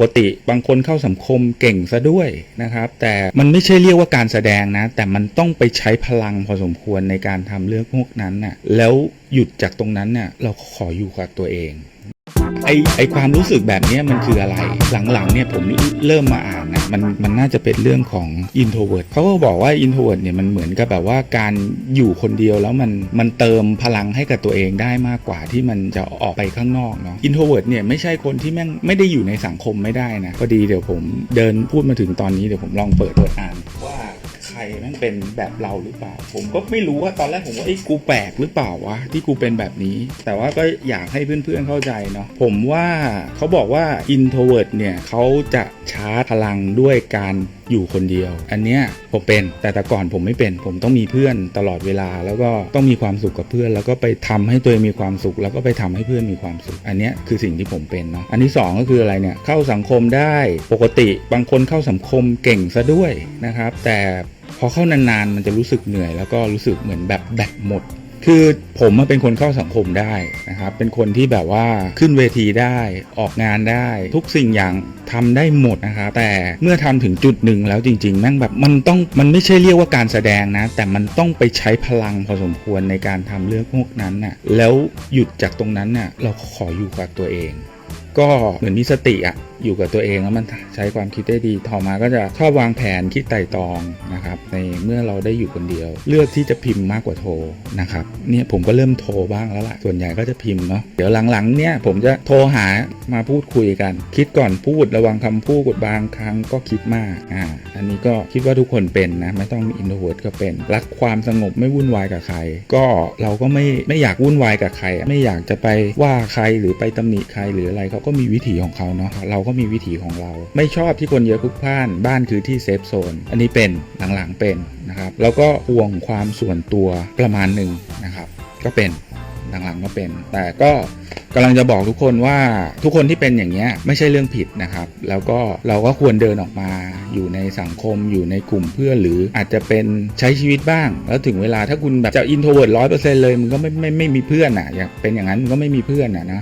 กติบางคนเข้าสังคมเก่งซะด้วยนะครับ แต่มันไม่ใช่เรียกว่าการแสดงนะ แต่มันต้องไปใช้พลังพอสมควรในการทำเรื่องพวกนั้นน่ะแล้วหยุดจากตรงนั้นน่ะเราขออยู่กับตัวเอง ไอไอความรู้สึกแบบนี้มันคืออะไร หลังๆเนี่ยผมเริ่มมาอ่านนะมันมันน่าจะเป็นเรื่องของ introvert เขาก็บอกว่า introvert เนี่ยมันเหมือนกับแบบว่าการอยู่คนเดียวแล้วมันมันเติมพลังให้กับตัวเองได้มากกว่าที่มันจะออกไปข้างนอกเนาะ introvert เนี่ยไม่ใช่คนที่แม่งไม่ได้อยู่ในสังคมไม่ได้นะพอดีเดี๋ยวผมเดินพูดมาถึงตอนนี้เดี๋ยวผมลองเปิดเปิดอ่าน ใครแม่งเป็นแบบเราหรือเปล่า ผมก็ไม่รู้ว่าตอนแรกผมว่าไอ้กูแปลกหรือเปล่าวะที่กูเป็นแบบนี้ แต่ว่าก็อยากให้เพื่อนๆเข้าใจเนาะผมว่าเขาบอกว่า introvert เนี่ยเขาจะชาร์จพลังด้วยการอยู่คนเดียว อันเนี้ยผมเป็นแต่แต่ก่อนผมไม่เป็น ผมต้องมีเพื่อนตลอดเวลา แล้วก็ต้องมีความสุขกับเพื่อน แล้วก็ไปทำให้ตัวเองมีความสุข แล้วก็ไปทำให้เพื่อนมีความสุข อันเนี้ยคือสิ่งที่ผมเป็นเนาะอันที่สองก็คืออะไรเนี่ยเข้าสังคมได้ปกติบางคนเข้าสังคมเก่งซะด้วยนะครับแต่ อเข้านานๆ มันจะรู้สึกเหนื่อย แล้วก็รู้สึกเหมือนแบบแบตหมด คือผมเป็นคนเข้าสังคมได้นะครับ เป็นคนที่แบบว่าขึ้นเวทีได้ออกงานได้ ทุกสิ่งอย่างทำได้หมดนะครับแต่เมื่อทำถึงจุดหนึ่งแล้วจริง ๆ แม่งแบบมันต้องมันไม่ใช่เรียกว่าการแสดงนะ แต่มันต้องไปใช้พลังพอสมควรในการทำเรื่องพวกนั้นน่ะแล้วหยุดจากตรงนั้นน่ะเราขออยู่กับตัวเอง ก็เหมือนมีสติอะอยู่กับตัวเองแล้วมันใช้ความคิดได้ดีต่อมาก็จะชอบวางแผนคิดไต่ตรองนะครับในเมื่อเราได้อยู่คนเดียว เลือกที่จะพิมพ์มากกว่าโทรนะครับเนี่ยผมก็เริ่มโทรบ้างแล้วล่ะส่วนใหญ่ก็จะพิมพ์เนาะเดี๋ยวหลังๆเนี่ยผมจะโทรหามาพูดคุยกัน คิดก่อนพูดระวังคำพูดบางครั้งก็คิดมากอ่าอันนี้ก็คิดว่าทุกคนเป็นนะไม่ต้องมีอินโทรเวิร์ดก็เป็น รักความสงบไม่วุ่นวายกับใคร ก็เราก็ไม่ไม่อยากวุ่นวายกับใคร ไม่อยากจะไปว่าใครหรือไปตำหนิใครหรืออะไรเขาก็มีวิถีของเขาเนาะเราก็มีวิถีของเรา ไม่ชอบที่คนเยอะพลุกพล่านบ้านคือที่เซฟโซนอันนี้เป็นหลังๆเป็นนะครับแล้วก็ห่วงความส่วนตัวประมาณหนึ่งนะครับ ก็เป็นหลังๆก็เป็น แต่ก็กำลังจะบอกทุกคนว่าทุกคนที่เป็นอย่างเงี้ยไม่ใช่เรื่องผิดนะครับ แล้วก็เราก็ควรเดินออกมา อยู่ในสังคมอยู่ในกลุ่มเพื่อนหรืออาจจะเป็นใช้ชีวิตบ้าง แล้วถึงเวลาถ้าคุณแบบจะอินโทรเวิร์ดร้อยเปอร์เซ็นต์เลยมึงก็ไม่ไม่ไม่มีเพื่อนอะอยากเป็นอย่างนั้นมึงก็ไม่มีเพื่อนอะนะ